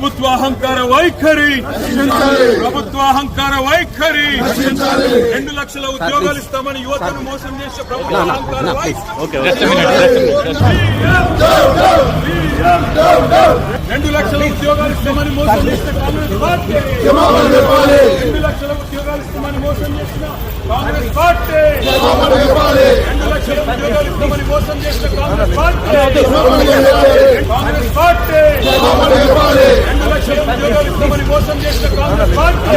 ప్రభుత్వ అహంకార వైఖరి. ప్రభుత్వ అహంకార వైఖరి. రెండు లక్షల ఉద్యోగాలు ఇస్తామని యువతను మోసం చేసే ప్రభుత్వ అహంకార రెండు లక్షల ఉద్యోగాలు ఇస్తామని మోసం చేసిన కాంగ్రెస్ పార్టీ. రెండు లక్షల ఉద్యోగాలు ఇస్తామని మోసం చేసిన కాంగ్రెస్ పార్టీ. రెండు లక్షల ఉద్యోగాలు ఇస్తామని మోసం చేసిన కాంగ్రెస్ పార్టీ కాంగ్రెస్ పార్టీ రెండు లక్షల ఉద్యోగాలు ఇస్తామని మోసం చేసిన Congress party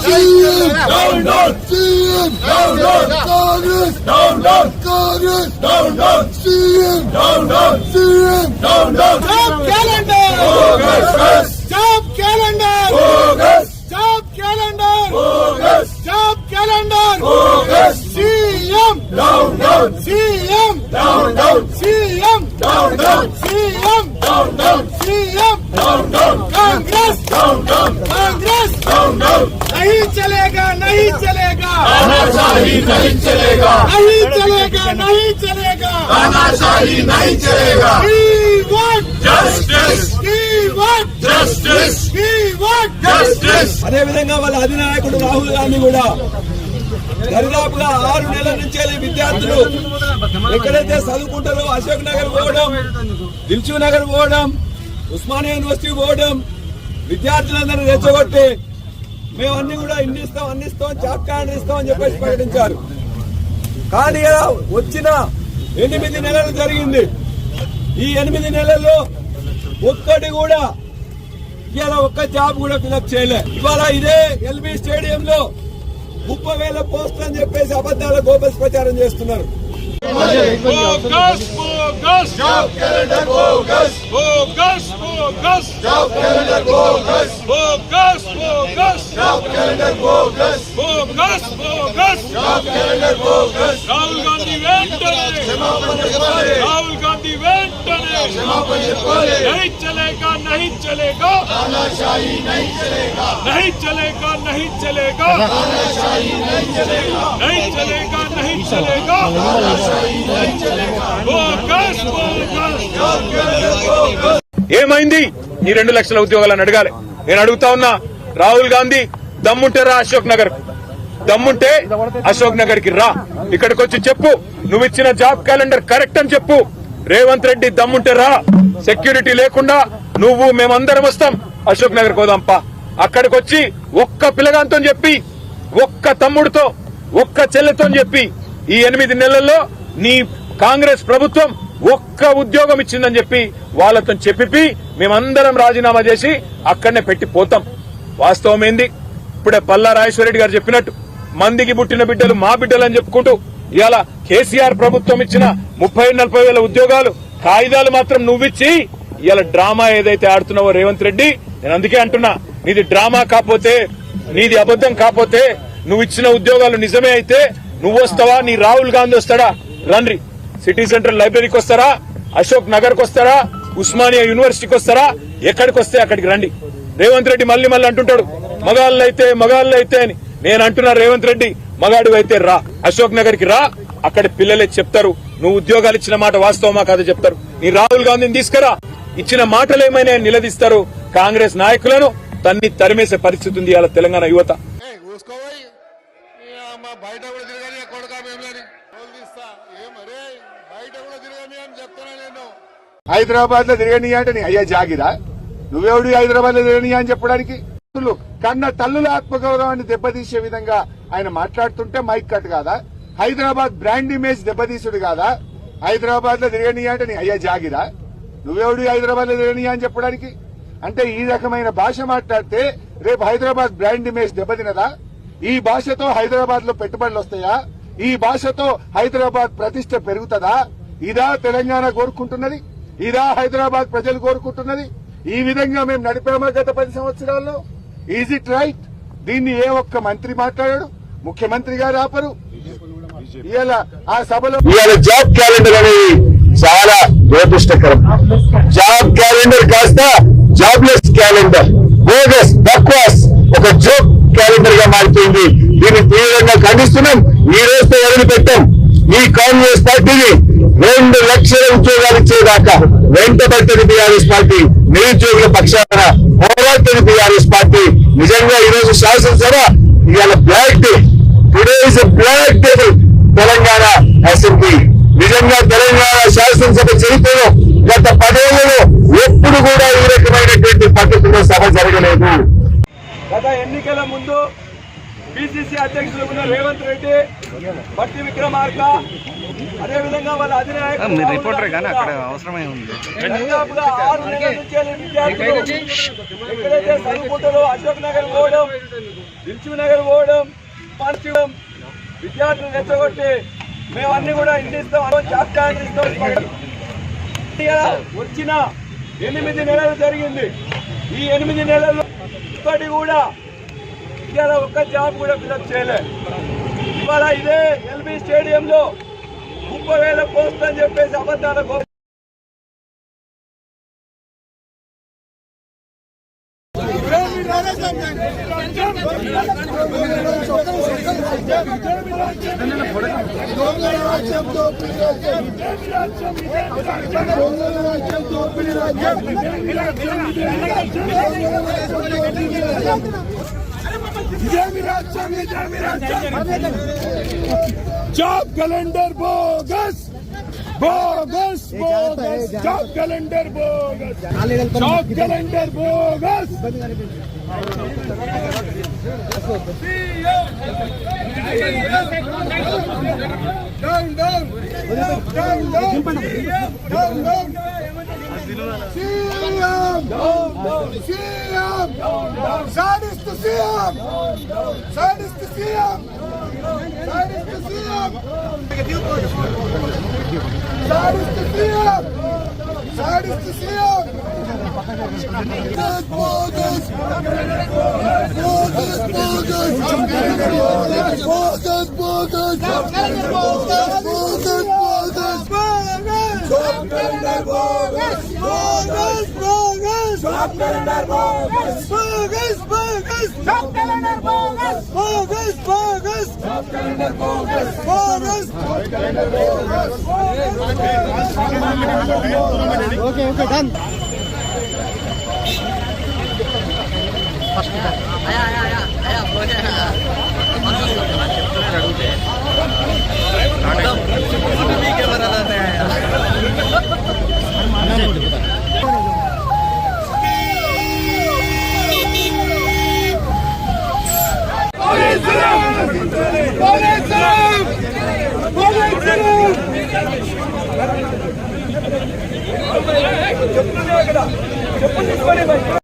CM! Down, down! CM! Down, down! Congress! Down, down! Congress! Down, down! CM! Down, down! CM! Down, down! Stop calendar! Bogus! Stop calendar! Bogus! Stop calendar! Bogus! Stop calendar! Bogus! CM! Down, down! CM! नहीं चलेगा नहीं चलेगा नहीं चलेगा तानाशाही नहीं चलेगा की वोट Justice, की वोट justice, की वोट justice. అదే విధంగా వాళ్ళ అధినాయకుడు రాహుల్ గాంధీ కూడా దరిదాపుగా ఆరు నెలల నుంచి విద్యార్థులు ఎక్కడైతే చదువుకుంటారో అశోక్ నగర్ పోవడం దిల్చు నగర్ పోవడం ఉస్మానియా యూనివర్సిటీ పోవడం విద్యార్థులందరినీ రెచ్చగొట్టి మేము అన్ని కూడా ఇన్ని ఇస్తాం అన్ని ఇస్తాం జాబ్ కార్డు ఇస్తాం అని చెప్పేసి ప్రకటించారు కానీ ఇలా వచ్చిన ఎనిమిది నెలలు జరిగింది ఈ ఎనిమిది నెలల్లో ఒక్కటి కూడా ఇవాళ ఒక్క జాబ్ కూడా ఫిలప్ చేయలే ఇవాళ ఇదే ఎల్బీ స్టేడియం లో ముప్పై వేల పోస్టులు అని చెప్పేసి అబద్దాల గోబల్స్ ప్రచారం చేస్తున్నారు Bogus, bogus. Job calendar bogus. Bogus, bogus. Job calendar bogus. Bogus, bogus. Job calendar bogus. Bogus, bogus. Job calendar bogus. Rahul Gandhi వెంటనే రాహుల్ గాంధీ వెంటనే नहीं चलेगा नहीं चलेगा नहीं चलेगा नहीं चलेगा नहीं चलेगा नहीं चलेगा नहीं चलेगा बोगस बोगस ఏమైంది ఈ రెండు లక్షల ఉద్యోగాలను అడగాలి నేను అడుగుతా ఉన్నా రాహుల్ గాంధీ దమ్ముంటే రా అశోక్ నగర్. దమ్ముంటే అశోక్ నగర్కి రా. ఇక్కడికి వచ్చి చెప్పు. నువ్వు ఇచ్చిన జాబ్ క్యాలెండర్ కరెక్ట్ అని చెప్పు. రేవంత్ రెడ్డి దమ్ముంటే రా. సెక్యూరిటీ లేకుండా నువ్వు మేమందరం వస్తాం. అశోక్ నగర్ కోదాంపా అక్కడికి వచ్చి ఒక్క పిల్లగాంతో చెప్పి ఒక్క తమ్ముడితో ఒక్క చెల్లెతో చెప్పి ఈ ఎనిమిది నెలల్లో నీ కాంగ్రెస్ ప్రభుత్వం ఒక్క ఉద్యోగం ఇచ్చిందని చెప్పి వాళ్ళతో చెప్పి మేమందరం రాజీనామా చేసి అక్కడనే పెట్టి పోతాం. వాస్తవం ఏంది? ఇప్పుడే పల్లా రాజేశ్వరరెడ్డి గారు చెప్పినట్టు మందికి పుట్టిన బిడ్డలు మా బిడ్డలు అని చెప్పుకుంటూ ఇవాళ కేసీఆర్ ప్రభుత్వం ఇచ్చిన ముప్పై నలభై వేల ఉద్యోగాలు కాగితాలు మాత్రం నువ్విచ్చి ఇవాళ డ్రామా ఏదైతే ఆడుతున్నావో రేవంత్ రెడ్డి నేను అందుకే అంటున్నా నీది డ్రామా కాకపోతే నీది అబద్ధం కాకపోతే నువ్వు ఇచ్చిన ఉద్యోగాలు నిజమే అయితే నువ్వు వస్తావా నీ రాహుల్ గాంధీ వస్తాడా? రండి. సిటీ సెంట్రల్ లైబ్రరీకి వస్తారా? అశోక్ నగర్కి వస్తారా? ఉస్మానియా యూనివర్సిటీకి వస్తారా? ఎక్కడికి వస్తే అక్కడికి రండి. రేవంత్ రెడ్డి మళ్ళీ మళ్ళీ అంటుంటాడు మగాళ్ళు అయితే మగాళ్ళు అయితే అని. నేను అంటున్నా రేవంత్ రెడ్డి మగాడు అయితే రా. అశోక్ నగర్కి రా. అక్కడ పిల్లలే చెప్తారు. నువ్వు ఉద్యోగాలు ఇచ్చిన మాట వాస్తవమా కాదో చెప్తారు. నీ రాహుల్ గాంధీని తీసుకురా. ఇచ్చిన మాటలు ఏమైనా నిలదీస్తారు. కాంగ్రెస్ నాయకులను తన్ని తరిమేసే పరిస్థితి ఉంది ఇవాళ తెలంగాణ యువత. హైదరాబాద్లో తిరగని అంటే అయ్యా జాగిరా? నువ్వెవడు హైదరాబాద్లో అని చెప్పడానికి? తల్లులు, కన్న తల్లుల ఆత్మగౌరవాన్ని దెబ్బతీసే విధంగా ఆయన మాట్లాడుతుంటే మైక్ కట్ కాదా? హైదరాబాద్ బ్రాండ్ ఇమేజ్ దెబ్బతీసుడు కాదా? హైదరాబాద్లో తిరగని అంటే నీ అయ్యా జాగిరా? నువ్వెవడు హైదరాబాద్లో తిరగని అని చెప్పడానికి? అంటే ఈ రకమైన భాష మాట్లాడితే రేపు హైదరాబాద్ బ్రాండ్ ఇమేజ్ దెబ్బతినదా? ఈ భాషతో హైదరాబాద్లో పెట్టుబడులు వస్తాయా? ఈ భాషతో హైదరాబాద్ ప్రతిష్ట పెరుగుతుందా? ఇదా తెలంగాణ కోరుకుంటున్నది? ఇదా హైదరాబాద్ ప్రజలు కోరుకుంటున్నది? ఈ విధంగా మేము నడిపామా గత పది సంవత్సరాల్లో? ఈజ్ ఇట్ రైట్ దీన్ని ఏ ఒక్క మంత్రి మాట్లాడాడు? ముఖ్యమంత్రి గారు ఆపరు. ఇవాళ ఆ సభలో ఇవాళ జాబ్ క్యాలెండర్ అనేది చాలా దురదృష్టకరం. జాబ్ క్యాలెండర్ కాస్త జాబ్లెస్ క్యాలెండర్. బోగస్ బక్వాస్ ఒక జోక్ క్యాలెండర్గా మారిపోయింది. దీన్ని తీవ్రంగా ఖండిస్తున్నాం. ఈ రోజుతో వదిలిపెట్టాం. ఈ కాంగ్రెస్ పార్టీని రెండు లక్షల ఉద్యోగాలు ఇచ్చేదాకా వెంటబడ్డది బీఆర్ఎస్ పార్టీ నిరుద్యోగుల పక్షాన పోరాడుతుంది బీఆర్ఎస్ పార్టీ. నిజంగా ఈ రోజు శాసనసభ ఇవాళ black day. Today is black day Telangana assembly. నిజంగా తెలంగాణ శాసనసభ చరిత్రలో గత పదేళ్ళలో ఎప్పుడు కూడా ఈ రకమైనటువంటి పద్ధతిలో సభ జరగలేదు. గత ఎన్నికల ముందు పిసిసి అధ్యక్షులు ఉన్న రేవంత్ రెడ్డి బట్టి విక్రమార్క అదేవిధంగా వాళ్ళ అధినాయకులు మీరు రిపోర్టర్ కానీ అక్కడ అవసరమై ఉంది. ఆరు నెలల నుంచి విద్యార్థులు ఎక్కడైతే చదువుకుంటారో అశోక్ నగర్ పోవడం దిల్చు నగర్ పోవడం పంచడం విద్యార్థులు రెచ్చగొట్టి మేము అన్ని కూడా ఇండిస్తాం జాబ్ కార్డు ఇస్తాం. ఇలా వచ్చిన ఎనిమిది నెలలు జరిగింది. ఈ ఎనిమిది నెలల్లో ఇప్పటి కూడా ఇవాళ ఒక్క జాబ్ కూడా ఫిలప్ చేయలే ఇవాళ ఇదే ఎల్బీ స్టేడియంలో ముప్పై వేల పోస్ట్ అని చెప్పేసి అబద్ధాల go- Job calendar bogus bogus bogus job calendar bogus job calendar bogus Down, down, down, down, down, down. CM sadist CM sadist CM sadist CM sadist CM sadist CM Bogus! Bogus! Bogus! Bogus! Bogus! Bogus! Bogus! Bogus! Bogus! Job calendar bogus, bogus. Okay, okay, done. చెప్పులు కదా చెప్పులు తీసుకోండి